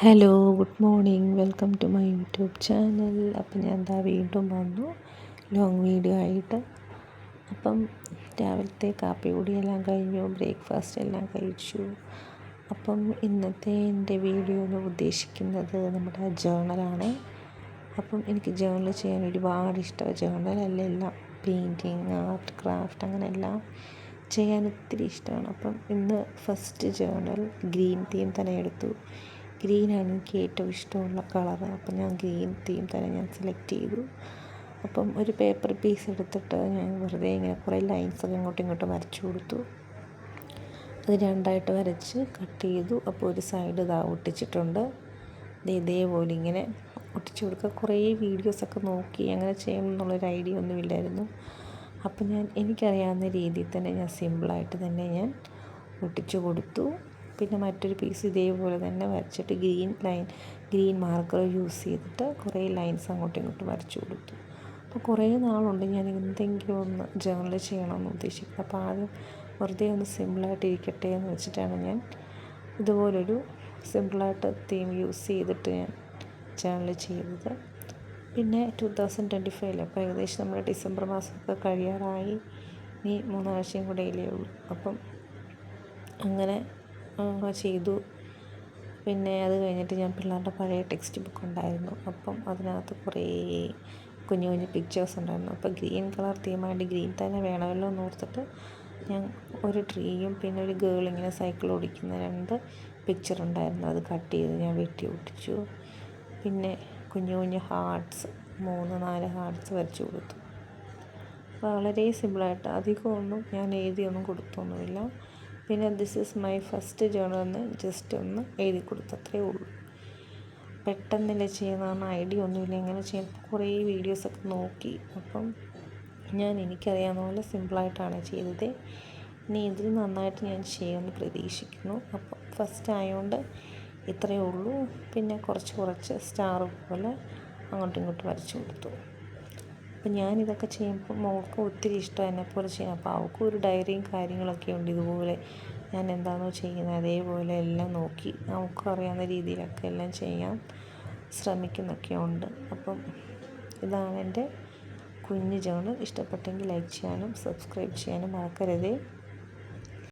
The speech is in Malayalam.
Hello good morning. Welcome to my YouTube channel. അപ്പം ഞാൻ എന്താ വീണ്ടും വന്നു. ലോങ് വീഡിയോ ആയിട്ട്. അപ്പം രാവിലത്തെ കാപ്പി കൂടിയെല്ലാം കഴിഞ്ഞു. ബ്രേക്ക്ഫാസ്റ്റ് എല്ലാം കഴിച്ചു. അപ്പം ഇന്നത്തെ എന്റെ വീഡിയോ എന്ന് ഉദ്ദേശിക്കുന്നത് നമ്മുടെ ജേണലാണ് അപ്പം എനിക്ക് ജേണൽ ചെയ്യാൻ ഒരുപാട് ഇഷ്ടമാണ് ജേണലല്ല എല്ലാം. പെയിന്റിങ് ആർട്ട് ക്രാഫ്റ്റ് അങ്ങനെ എല്ലാം ചെയ്യാൻ ഒത്തിരി ഇഷ്ടമാണ്. അപ്പം ഇന്ന് ഫസ്റ്റ് ജേണൽ ഗ്രീൻ തീം തന്നെ എടുത്തു. ഗ്രീനാണ് എനിക്ക് ഏറ്റവും ഇഷ്ടമുള്ള കളർ. അപ്പം ഞാൻ ഗ്രീൻ തീം തന്നെ ഞാൻ സെലക്ട് ചെയ്തു. അപ്പം ഒരു പേപ്പർ പീസ് എടുത്തിട്ട് ഞാൻ വെറുതെ ഇങ്ങനെ കുറേ ലൈൻസൊക്കെ ഇങ്ങോട്ടും ഇങ്ങോട്ടും വരച്ചു കൊടുത്തു. അത് രണ്ടായിട്ട് വരച്ച് കട്ട് ചെയ്തു. അപ്പോൾ ഒരു സൈഡ് ഇതാ ഒട്ടിച്ചിട്ടുണ്ട്. ഇതേപോലെ ഇങ്ങനെ ഒട്ടിച്ചു കൊടുക്കുക. കുറേ വീഡിയോസൊക്കെ നോക്കി അങ്ങനെ ചെയ്യണം എന്നുള്ളൊരു ഐഡിയ ഒന്നുമില്ലായിരുന്നു അപ്പം ഞാൻ എനിക്കറിയാവുന്ന രീതിയിൽ തന്നെ ഞാൻ സിമ്പിളായിട്ട് തന്നെ ഞാൻ ഒട്ടിച്ചു കൊടുത്തു. പിന്നെ മറ്റൊരു പീസ് ഇതേപോലെ തന്നെ വരച്ചിട്ട് green line green marker use ചെയ്തിട്ട് കുറേ ലൈൻസ് അങ്ങോട്ടും ഇങ്ങോട്ടും വരച്ചു കൊടുത്തു. അപ്പോൾ കുറേ നാളുണ്ട് ഞാൻ എന്തെങ്കിലും ഒന്ന് ജേണൽ ചെയ്യണമെന്ന് ഉദ്ദേശിക്കുന്നത്. അപ്പോൾ ആദ്യം വെറുതെ ഒന്ന് സിമ്പിളായിട്ട് ഇരിക്കട്ടെ എന്ന് വെച്ചിട്ടാണ് ഞാൻ ഇതുപോലൊരു സിമ്പിളായിട്ട് തീം യൂസ് ചെയ്തിട്ട് ഞാൻ ജേണൽ ചെയ്തത്. പിന്നെ ടു തൗസൻഡ് ട്വന്റി ഫൈവിൽ അപ്പോൾ ഏകദേശം നമ്മുടെ ഡിസംബർ മാസമൊക്കെ കഴിയാറായി. ഇനി മൂന്നാഴ്ചയും കൂടെ ഇല്ലേ ഉള്ളൂ. അപ്പം അങ്ങനെ ചെയ്തു. പിന്നെ അത് കഴിഞ്ഞിട്ട് ഞാൻ പിള്ളേരുടെ പഴയ ടെക്സ്റ്റ് ബുക്ക് ഉണ്ടായിരുന്നു. അപ്പം അതിനകത്ത് കുറേ കുഞ്ഞു കുഞ്ഞു പിക്ചേഴ്സ് ഉണ്ടായിരുന്നു. അപ്പോൾ ഗ്രീൻ കളർ തീമായിട്ട് ഗ്രീൻ തന്നെ വേണമല്ലോ എന്ന് ഓർത്തിട്ട് ഞാൻ ഒരു ട്രീയും പിന്നെ ഒരു ഗേൾ ഇങ്ങനെ സൈക്കിൾ ഓടിക്കുന്ന രണ്ട് പിക്ചർ ഉണ്ടായിരുന്നു. അത് കട്ട് ചെയ്ത് ഞാൻ വെട്ടി ഒട്ടിച്ചു. പിന്നെ കുഞ്ഞു കുഞ്ഞു ഹാർട്ട്സ് മൂന്ന് നാല് ഹാർട്ട്സ് വരച്ചു കൊടുത്തു. വളരെ സിമ്പിളായിട്ട് അധികമൊന്നും ഞാൻ എഴുതിയൊന്നും കൊടുത്തൊന്നുമില്ല. പിന്നെ this is my first journal എന്ന് ജസ്റ്റ് ഒന്ന് എഴുതി കൊടുത്തത്രേ ഉള്ളൂ. പെട്ടെന്നില്ല ചെയ്യുന്നതാണ് ഐഡിയ ഒന്നുമില്ല. എങ്ങനെ ചെയ്യാൻ കുറേ വീഡിയോസൊക്കെ നോക്കി. അപ്പം ഞാൻ എനിക്കറിയാവുന്ന പോലെ സിമ്പിളായിട്ടാണ് ചെയ്തത്. ഇനി ഇതിൽ നന്നായിട്ട് ഞാൻ ചെയ്യുമെന്ന് പ്രതീക്ഷിക്കുന്നു. അപ്പം ഫസ്റ്റ് ആയതുകൊണ്ട് ഇത്രയേ ഉള്ളൂ. പിന്നെ കുറച്ച് കുറച്ച് സ്റ്റാർ പോലെ അങ്ങോട്ടും ഇങ്ങോട്ടും വരച്ചു കൊടുത്തു. അപ്പം ഞാനിതൊക്കെ ചെയ്യുമ്പോൾ മോൾക്ക് ഒത്തിരി ഇഷ്ടം എന്നെപ്പോലെ ചെയ്യാം. അപ്പോൾ അവൾക്കും ഒരു ഡയറിയും കാര്യങ്ങളൊക്കെ ഉണ്ട് ഇതുപോലെ. ഞാൻ എന്താണോ ചെയ്യുന്നത് അതേപോലെ എല്ലാം നോക്കി നമുക്ക് അറിയാവുന്ന രീതിയിലൊക്കെ എല്ലാം ചെയ്യാൻ ശ്രമിക്കുന്നൊക്കെ ഉണ്ട്. അപ്പം ഇതാണ് എന്റെ കുഞ്ഞു ജേണൽ. ഇഷ്ടപ്പെട്ടെങ്കിൽ ലൈക്ക് ചെയ്യാനും സബ്സ്ക്രൈബ് ചെയ്യാനും മറക്കരുതേ.